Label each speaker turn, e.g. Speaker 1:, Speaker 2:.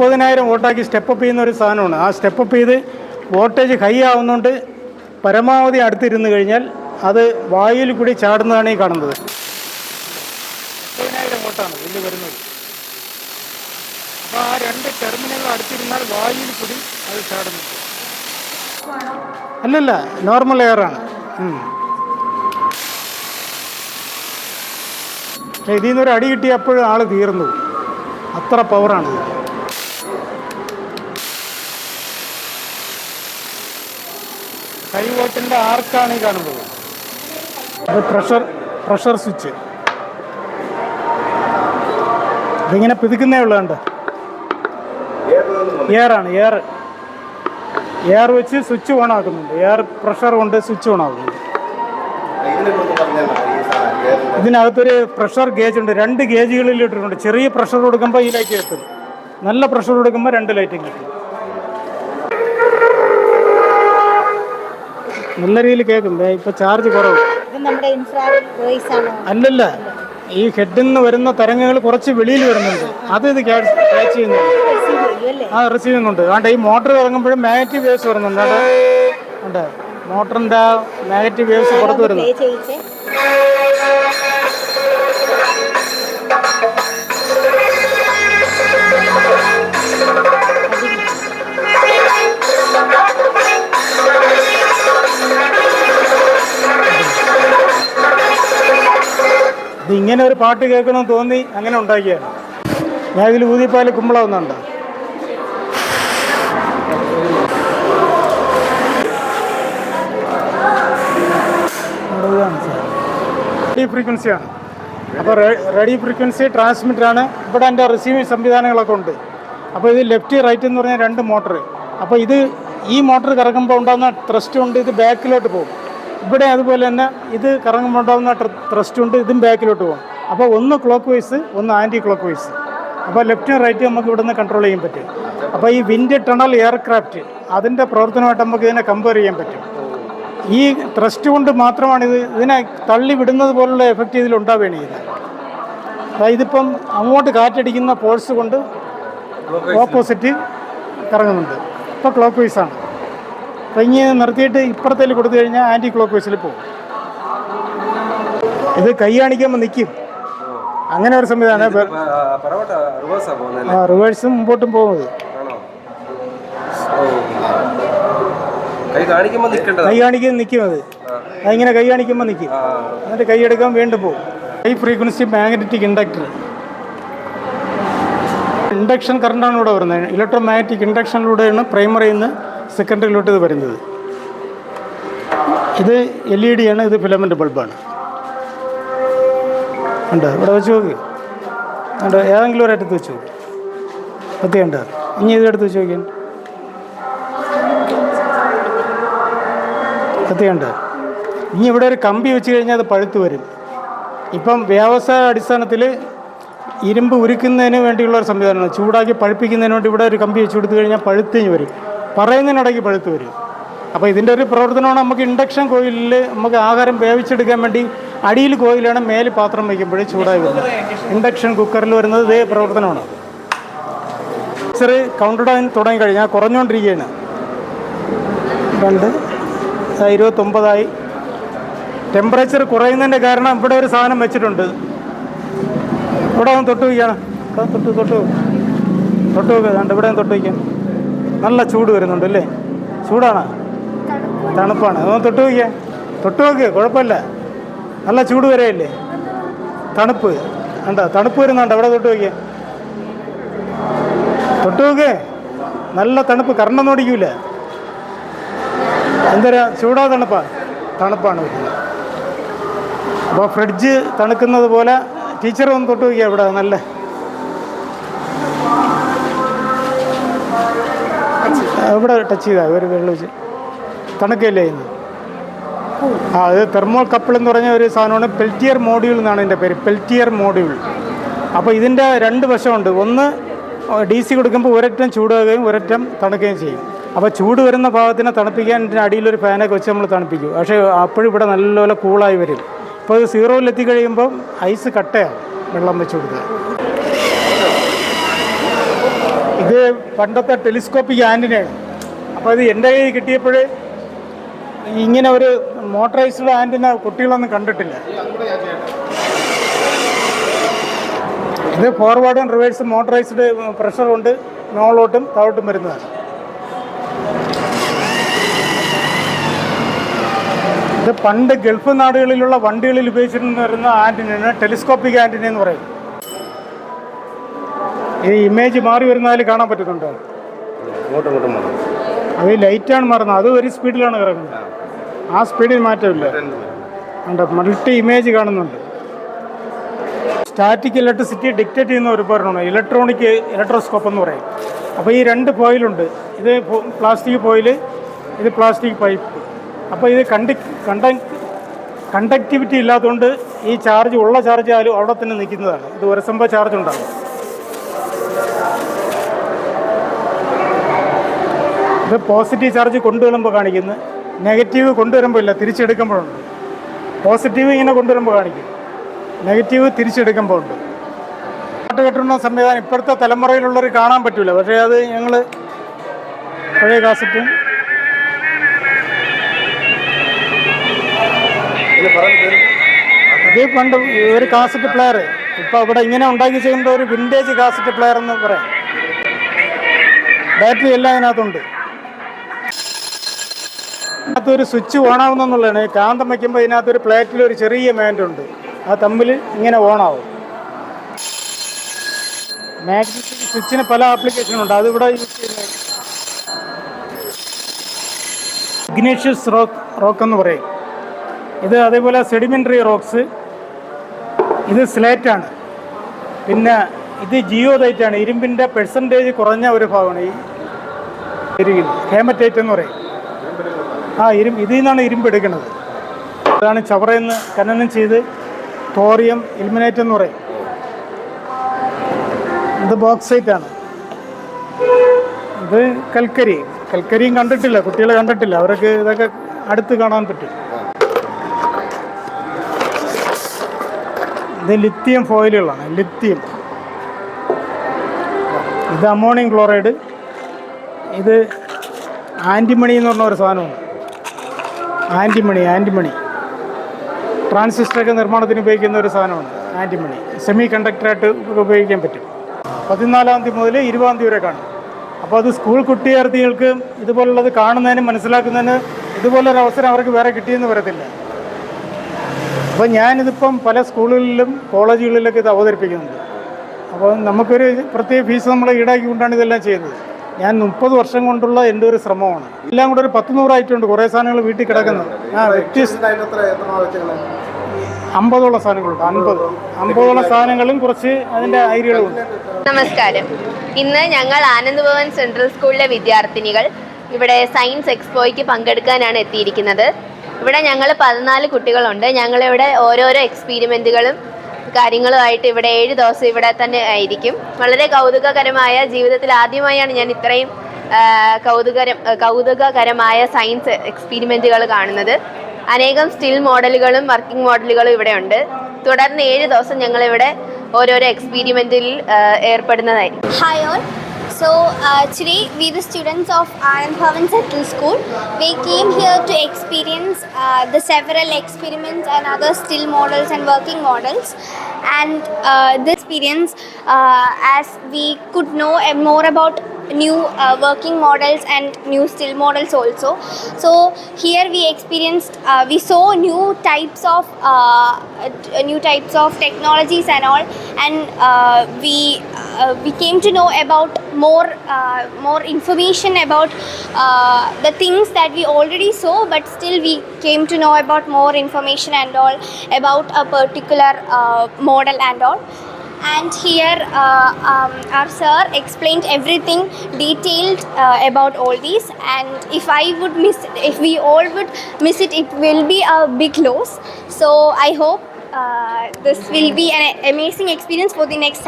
Speaker 1: മുപ്പതിനായിരം വോട്ടാക്കി step up ചെയ്യുന്ന ഒരു സാധനമാണ്. ആ സ്റ്റെപ്പ് അപ്പ് ചെയ്ത് വോൾട്ടേജ് ഹൈ ആവുന്നതുകൊണ്ട് പരമാവധി അടുത്തിരുന്ന് കഴിഞ്ഞാൽ അത് വായുവിൽ കൂടി ചാടുന്നതാണ് ഈ കാണുന്നത്. മുപ്പതിനായിരം വോട്ടാണ് ഇതിൽ വരുന്നത്. അപ്പോൾ ആ രണ്ട് ടെർമിനൽ അടുത്തിരുന്നാൽ വായുവിൽ കൂടി അത് ചാടുന്നു. അല്ലല്ല നോർമൽ എയറാണ് ഇതിൽ നിന്നൊരു അടി കിട്ടിയപ്പോഴും ആൾ തീർന്നു. അത്ര പവറാണ് കൈ വോട്ടിന്റെ ആർക്കാണ് ഈ കാണുന്നത്? അത് പ്രഷർ പ്രഷർ സ്വിച്ച്. ഇതിങ്ങനെ പിതുക്കുന്നേ ഉള്ളൂ കണ്ട്? ആണ് എയർ എയർ വെച്ച് സ്വിച്ച് ഓൺ ആക്കുന്നുണ്ട്. എയർ പ്രഷർ കൊണ്ട് സ്വിച്ച് ഓൺ ആക്കുന്നുണ്ട് ഇതിനകത്തൊരു പ്രഷർ ഗേജ് ഉണ്ട്. രണ്ട് ഗേജുകളിൽ ഇട്ടിട്ടുണ്ട്. ചെറിയ പ്രഷർ കൊടുക്കുമ്പോൾ ഈ ലൈറ്റ് കിട്ടും നല്ല പ്രഷർ കൊടുക്കുമ്പോൾ രണ്ട് ലൈറ്റും കിട്ടും നല്ല രീതിയിൽ കേൾക്കും ഇപ്പൊ ചാർജ് കുറവ്. അല്ലല്ല. ഈ ഹെഡിൽ നിന്ന് വരുന്ന തരംഗങ്ങൾ കുറച്ച് വെളിയിൽ വരുന്നുണ്ട്. അത് ഇത് ക്യാച്ച് ചെയ്യുന്നുണ്ട്. ആ റിസീവ് ചെയ്യുന്നുണ്ട്. അതുകൊണ്ട് ഈ മോട്ടർ ഇറങ്ങുമ്പോഴും മാഗ്നറ്റിക് വേവ്സ് വരുന്നുണ്ട്. അതെ ഉണ്ട് മോട്ടറിന്റെ മാഗ്നറ്റിക് വേവ്സ് പുറത്ത് വരുന്നു. ഇങ്ങനെ ഒരു പാട്ട് കേൾക്കണമെന്ന് തോന്നി അങ്ങനെ ഉണ്ടാക്കിയാണ് ഞാൻ ഇതിൽ ഊതിപ്പാൽ കുമ്പളാവുന്നുണ്ട് റെഡി ഫ്രീക്വൻസിയാണ് അപ്പോൾ റെഡി ഫ്രീക്വൻസി ട്രാൻസ്മിറ്ററാണ് ഇവിടെ എന്റെ റിസീവിങ് സംവിധാനങ്ങളൊക്കെ ഉണ്ട്. അപ്പോൾ ഇത് ലെഫ്റ്റ് റൈറ്റ് എന്ന് പറഞ്ഞാൽ രണ്ട് മോട്ടർ അപ്പോൾ ഇത് ഈ മോട്ടർ കറങ്ങുമ്പോൾ ഉണ്ടാകുന്ന ത്രസ്റ്റ് കൊണ്ട് ഇത് ബാക്കിലോട്ട് പോകും. ഇവിടെ അതുപോലെ തന്നെ ഇത് കറങ്ങുമ്പോണ്ടാവുന്ന ട്രസ്റ്റ് ഉണ്ട് ഇതും ബാക്കിലോട്ട് പോകും. അപ്പോൾ ഒന്ന് ക്ലോക്ക് വൈസ് ഒന്ന് ആന്റി ക്ലോക്ക് വൈസ് അപ്പോൾ ലെഫ്റ്റും റൈറ്റും നമുക്ക് ഇവിടെ നിന്ന് കൺട്രോൾ ചെയ്യാൻ പറ്റും. അപ്പോൾ ഈ വിൻഡ് ടണൽ എയർക്രാഫ്റ്റ് അതിന്റെ പ്രവർത്തനമായിട്ട് നമുക്ക് ഇതിനെ കമ്പയർ ചെയ്യാൻ പറ്റും. ഈ ട്രസ്റ്റ് കൊണ്ട് മാത്രമാണ് ഇത് ഇതിനെ തള്ളി വിടുന്നത് പോലുള്ള എഫക്റ്റ് ഇതിൽ ഉണ്ടാവുകയാണ് ചെയ്യുന്നത്. അതായത് ഇതിപ്പം അങ്ങോട്ട് കാറ്റടിക്കുന്ന ഫോഴ്സ് കൊണ്ട് ഓപ്പോസിറ്റ് കറങ്ങുന്നുണ്ട്. ഇപ്പോൾ ക്ലോക്ക് വൈസാണ് അപ്പോൾ നിർത്തിയിട്ട് ഇപ്പുറത്തേക്ക് കൊടുത്തു കഴിഞ്ഞാൽ ആന്റി ക്ലോക്ക് വൈസിൽ പോകും. ഇത് കൈ കാണിക്കുമ്പോൾ നിൽക്കും അങ്ങനെ ഒരു സംവിധാനം
Speaker 2: റിവേഴ്സാ
Speaker 1: മുമ്പോട്ടും പോകുന്നത്.
Speaker 2: കൈ കാണിക്കുമ്പോൾ
Speaker 1: നിൽക്കും അത്. അതിങ്ങനെ കൈ കാണിക്കുമ്പോൾ നിൽക്കും എന്നിട്ട് കൈ എടുക്കാൻ വീണ്ടും പോകും. High frequency magnetic inductor induction കറണ്ടാണ് ഇവിടെ വരുന്നത്. ഇലക്ട്രോമാഗ്നറ്റിക് ഇൻഡക്ഷനിലൂടെയാണ് പ്രൈമറിയിൽ നിന്ന് സെക്കൻഡറിയിലോട്ട് ഇത് വരുന്നത്. ഇത് എൽ ഇ ഡി ആണ് ഇത് ഫിലമെന്റ് ബൾബാണ്. ഉണ്ട് ഇവിടെ വെച്ച് നോക്ക്. ഉണ്ട് ഏതെങ്കിലും ഒരറ്റത്ത് വെച്ച് നോക്ക്. പത്തിയുണ്ട് ഇനി ഇതെടുത്ത് വെച്ച് നോക്കിയാൽ കത്തിയുണ്ട് ഇനി ഇവിടെ ഒരു കമ്പി വെച്ച് കഴിഞ്ഞാൽ അത് പഴുത്ത് വരും. ഇപ്പം വ്യവസായ അടിസ്ഥാനത്തിൽ ഇരുമ്പ് ഉരുക്കുന്നതിന് വേണ്ടിയുള്ള ഒരു സംവിധാനമാണ്. ചൂടാക്കി പഴുപ്പിക്കുന്നതിന് വേണ്ടി ഇവിടെ ഒരു കമ്പി വെച്ച് കൊടുത്തു കഴിഞ്ഞാൽ പഴുത്തിഞ്ഞ് വരും. പറയുന്നതിനിടയ്ക്ക് പഴുത്ത് വരും. അപ്പോൾ ഇതിന്റെ ഒരു പ്രവർത്തനമാണ് നമുക്ക് ഇൻഡക്ഷൻ കോയിലിൽ നമുക്ക് ആഹാരം വേവിച്ചെടുക്കാൻ വേണ്ടി അടിയിൽ കോയിലാണ് മേൽ പാത്രം വയ്ക്കുമ്പോഴേ ചൂടായി വരുന്നത്. ഇൻഡക്ഷൻ കുക്കറിൽ വരുന്നത് ഇതേ പ്രവർത്തനമാണ്. ചെറിയ കൗണ്ടർ ഡൗൺ തുടങ്ങിക്കഴിഞ്ഞാൽ കുറഞ്ഞുകൊണ്ടിരിക്കുകയാണ്. രണ്ട് ഇരുപത്തൊമ്പതായി. ടെമ്പറേച്ചർ കുറയുന്നതിന്റെ കാരണം ഇവിടെ ഒരു സാധനം വെച്ചിട്ടുണ്ട്. ഇവിടെ ഒന്ന് തൊട്ട് വയ്ക്കണം ഇവിടെ തൊട്ട് തൊട്ട്. തൊട്ട് വയ്ക്കുക കണ്ട് ഇവിടെ തൊട്ട് വയ്ക്കാം. നല്ല ചൂട് വരുന്നുണ്ട് അല്ലേ? ചൂടാണ്. തണുപ്പാണ്. അതൊന്ന് തൊട്ട് വയ്ക്കുക തൊട്ട് നോക്ക് കുഴപ്പമില്ല. നല്ല ചൂട് വരെയല്ലേ? തണുപ്പ്. കണ്ടോ? തണുപ്പ് വരുന്നുണ്ട്. അവിടെ തൊട്ട് വയ്ക്കുക തൊട്ട് നോക്ക്. നല്ല തണുപ്പ്. കറണ്ടൊന്നും ഓടിക്കൂല എന്തരാ? ചൂടാ തണുപ്പാ. തണുപ്പാണ് അപ്പോൾ ഫ്രിഡ്ജ് തണുക്കുന്നത് പോലെ ടീച്ചർ ഒന്ന് തൊട്ട് നോക്കിയാ ഇവിടെ നല്ല ഇവിടെ ടച്ച് ചെയ്താൽ ഒരു വെള്ളം വെച്ച് തണുക്കല്ലേ ഇന്ന്? ആ അത് തെർമോൾ കപ്പിൾ എന്ന് പറഞ്ഞ ഒരു സാധനമാണ്. പെൽറ്റിയർ മോഡ്യൂൾ എന്നാണ് എന്റെ പേര്. പെൽറ്റിയർ മോഡ്യൂൾ അപ്പോൾ ഇതിന്റെ രണ്ട് വശമുണ്ട്. ഒന്ന് ഡി സി കൊടുക്കുമ്പോൾ ഒരറ്റം ചൂടാകുകയും ഒരറ്റം തണുക്കുകയും ചെയ്യും. അപ്പോൾ ചൂട് വരുന്ന ഭാഗത്തിനെ തണുപ്പിക്കാൻ അടിയിലൊരു ഫാനൊക്കെ വെച്ച് നമ്മൾ തണുപ്പിക്കും. പക്ഷേ അപ്പോഴും ഇവിടെ നല്ലപോലെ കൂളായി വരും. അപ്പോൾ ഇത് സീറോയിൽ എത്തിക്കഴിയുമ്പോൾ ഐസ് കട്ടയാണ് വെള്ളം വെച്ച് കൊടുക്കുക. ഇത് പണ്ടത്തെ ടെലിസ്കോപ്പിക് ആന്റിനയാണ്. അപ്പോൾ ഇത് എന്റെ കയ്യിൽ കിട്ടിയപ്പോഴേ ഇങ്ങനെ ഒരു മോട്ടറൈസ്ഡ് ആന്റിന കുട്ടികളൊന്നും കണ്ടിട്ടില്ല. ഇത് ഫോർവേഡും റിവേഴ്സും മോട്ടറൈസ്ഡ് പ്രഷർ ഉണ്ട് നോളോട്ടും താഴോട്ടും വരുന്നതാണ്. ഇത് പണ്ട് ഗൾഫ് നാടുകളിലുള്ള വണ്ടികളിൽ ഉപയോഗിച്ചിരുന്ന വരുന്ന ആന്റിനാണ് ടെലിസ്കോപ്പിക് ആന്റിന എന്ന് പറയും. ഈ ഇമേജ് മാറി വരുന്നതിൽ കാണാൻ പറ്റുന്നുണ്ടോ. അത് ലൈറ്റാണ് മാറുന്നത്. അത് ഒരു സ്പീഡിലാണ് കിടക്കുന്നത് ആ സ്പീഡിൽ മാറ്റമില്ല. ഉണ്ട് മൾട്ടി ഇമേജ് കാണുന്നുണ്ട്. സ്റ്റാറ്റിക് ഇലക്ട്രിസിറ്റി ഡിക്റ്റേറ്റ് ചെയ്യുന്ന ഒരു ഉപകരണമാണ്. ഇലക്ട്രോണിക് ഇലക്ട്രോസ്കോപ്പ് എന്ന് പറയും. അപ്പോൾ ഈ രണ്ട് ഫോയിലുണ്ട് ഇത് പ്ലാസ്റ്റിക് ഫോയിൽ ഇത് പ്ലാസ്റ്റിക് പൈപ്പ് അപ്പോൾ ഇത് കണ്ടി കണ്ട കണ്ടക്ടിവിറ്റി ഇല്ലാത്തതുകൊണ്ട് ഈ ചാർജ് ഉള്ള ചാർജ് ആയാലും അവിടെ തന്നെ നിൽക്കുന്നതാണ്. ഇത് ഒരസംഭവ ചാർജ് ഉണ്ടാകും. ഇത് പോസിറ്റീവ് ചാർജ് കൊണ്ടുവരുമ്പോൾ കാണിക്കുന്നു. നെഗറ്റീവ് കൊണ്ടുവരുമ്പോൾ ഇല്ല തിരിച്ചെടുക്കുമ്പോഴുണ്ട്. പോസിറ്റീവ് ഇങ്ങനെ കൊണ്ടുവരുമ്പോൾ കാണിക്കും. നെഗറ്റീവ് തിരിച്ചെടുക്കുമ്പോൾ ഉണ്ട് പാട്ട് കെട്ടുന്ന സംവിധാനം? ഇപ്പോഴത്തെ തലമുറയിലുള്ളവർ കാണാൻ പറ്റില്ല പക്ഷേ അത് ഞങ്ങൾ പഴയ കാസറ്റും ഇത് പണ്ട് ഒരു കാസറ്റ് പ്ലെയർ ഇപ്പൊ ഇവിടെ ഇങ്ങനെ ഉണ്ടാക്കി ചെയ്യുന്ന ഒരു വിന്റേജ് കാസറ്റ് പ്ലെയർ എന്ന് പറയാം. ബാറ്ററി എല്ലാം ഇതിനകത്തുണ്ട് ഇതിനകത്തൊരു സ്വിച്ച് ഓണാവുന്നുള്ളതാണ് കാന്തം വയ്ക്കുമ്പോൾ ഇതിനകത്തൊരു പ്ലേറ്റിൽ ഒരു ചെറിയ മാൻഡ് ഉണ്ട്. ആ തമ്മിൽ ഇങ്ങനെ ഓണാവും. മാഗ്നറ്റിക് സ്വിച്ചിന് പല ആപ്ലിക്കേഷനുണ്ട് അതിവിടെ യൂസ് ചെയ്യുന്നത് ഇഗ്നേഷ്യസ് റോക്ക് റോക്ക് എന്ന് പറയും. ഇത് അതേപോലെ സെഡിമെന്ററി റോക്സ് ഇത് സ്ലേറ്റാണ് പിന്നെ ഇത് ജിയോ ആണ്. ഇരുമ്പിന്റെ പെർസെന്റേജ് കുറഞ്ഞ ഒരു ഭാഗമാണ്. ഈ ഇരിക്കുന്നത്. ഹേമറ്റൈറ്റ് എന്ന് പറയും. ആ ഇരുമ്പ് ഇതിൽ നിന്നാണ് ഇരുമ്പ് എടുക്കുന്നത്. അതാണ് ചവറയെന്ന് ഖനനം ചെയ്ത് തോറിയം ഇൽമിനേറ്റ് എന്ന് പറയും. ഇത് ബോക്സൈറ്റ് ആണ്. ഇത് കൽക്കരി. കൽക്കരിയും കണ്ടിട്ടില്ല. കുട്ടികളെ കണ്ടിട്ടില്ല. അവർക്ക് ഇതൊക്കെ അടുത്ത് കാണാൻ പറ്റും. ഇത് ലിത്തിയം ഫോയിലുകളാണ് ലിത്തിയം ഇത് അമോണിയം ക്ലോറൈഡ് ഇത് ആന്റിമണി എന്ന് പറഞ്ഞ ഒരു സാധനമാണ്. ആന്റിമണി ആന്റിമണി ട്രാൻസിസ്റ്ററൊക്കെ നിർമ്മാണത്തിന് ഉപയോഗിക്കുന്ന ഒരു സാധനമാണ് ആന്റിമണി സെമി കണ്ടക്ടറായിട്ട് ഉപയോഗിക്കാൻ പറ്റും. പതിനാലാം തീയതി മുതൽ ഇരുപതാം തീയതി വരെ കാണും. അപ്പോൾ അത് സ്കൂൾ കുട്ടിയാർത്ഥികൾക്ക് ഇതുപോലുള്ളത് കാണുന്നതിനും മനസ്സിലാക്കുന്നതിന് ഇതുപോലൊരു അവസരം അവർക്ക് വേറെ കിട്ടിയെന്ന് വരത്തില്ല. അപ്പോൾ ഞാനിതിപ്പം പല സ്കൂളുകളിലും കോളേജുകളിലൊക്കെ ഇത് അവതരിപ്പിക്കുന്നുണ്ട്. അപ്പോൾ നമുക്കൊരു പ്രത്യേക ഫീസ് നമ്മൾ ഈടാക്കിക്കൊണ്ടാണ് ഇതെല്ലാം ചെയ്യുന്നത് ഞാൻ മുപ്പത് വർഷം കൊണ്ടുള്ള എന്റെ ഒരു ശ്രമമാണ്. എല്ലാം കൂടെ ഒരു പത്ത് നൂറായിട്ടുണ്ട് കുറേ സാധനങ്ങൾ വീട്ടിൽ കിടക്കുന്നത്. ആ അമ്പതോളം സാധനങ്ങളുണ്ട് അൻപത് അമ്പതോളം സാധനങ്ങളും കുറച്ച് അതിന്റെ ഐഡിയകളും
Speaker 3: നമസ്കാരം. ഇന്ന് ഞങ്ങൾ ആനന്ദ് ഭവൻ സെൻട്രൽ സ്കൂളിലെ വിദ്യാർത്ഥിനികൾ ഇവിടെ സയൻസ് എക്സ്പോയ്ക്ക് പങ്കെടുക്കാനാണ് എത്തിയിരിക്കുന്നത്. ഇവിടെ ഞങ്ങൾ പതിനാല് കുട്ടികളുണ്ട്. ഞങ്ങളിവിടെ ഓരോരോ എക്സ്പീരിമെന്റുകളും കാര്യങ്ങളുമായിട്ട് ഇവിടെ ഏഴ് ദിവസം ഇവിടെ തന്നെ ആയിരിക്കും. വളരെ കൗതുകകരമായ ജീവിതത്തിൽ ആദ്യമായാണ് ഞാൻ ഇത്രയും കൗതുകരം കൗതുകകരമായ സയൻസ് എക്സ്പീരിമെന്റുകൾ കാണുന്നത്. അനേകം സ്റ്റിൽ മോഡലുകളും വർക്കിംഗ് മോഡലുകളും ഇവിടെ ഉണ്ട്. തുടർന്ന് ഏഴ് ദിവസം ഞങ്ങളിവിടെ ഓരോരോ എക്സ്പീരിമെന്റിൽ ഏർപ്പെടുന്നതായിരിക്കും.
Speaker 4: Hi all. So uh, today we the students of Anand Bhavan Central School. We came here to experience uh, the several experiments and other still models and working models. And uh, this experience, uh, as we could know uh, more about new uh, working models and new still models also. So here we experienced, uh, we saw new types of uh, new types of technologies and all, and uh, we uh, we came to know about more uh, more information about uh, the things that we already saw, but still we came to know about more information and all about a particular uh, model and all. And here uh, um, our sir explained everything detailed uh, about all these. And if i would miss if we all would miss it it will be a big loss. So i hope uh, this will be an amazing experience for the next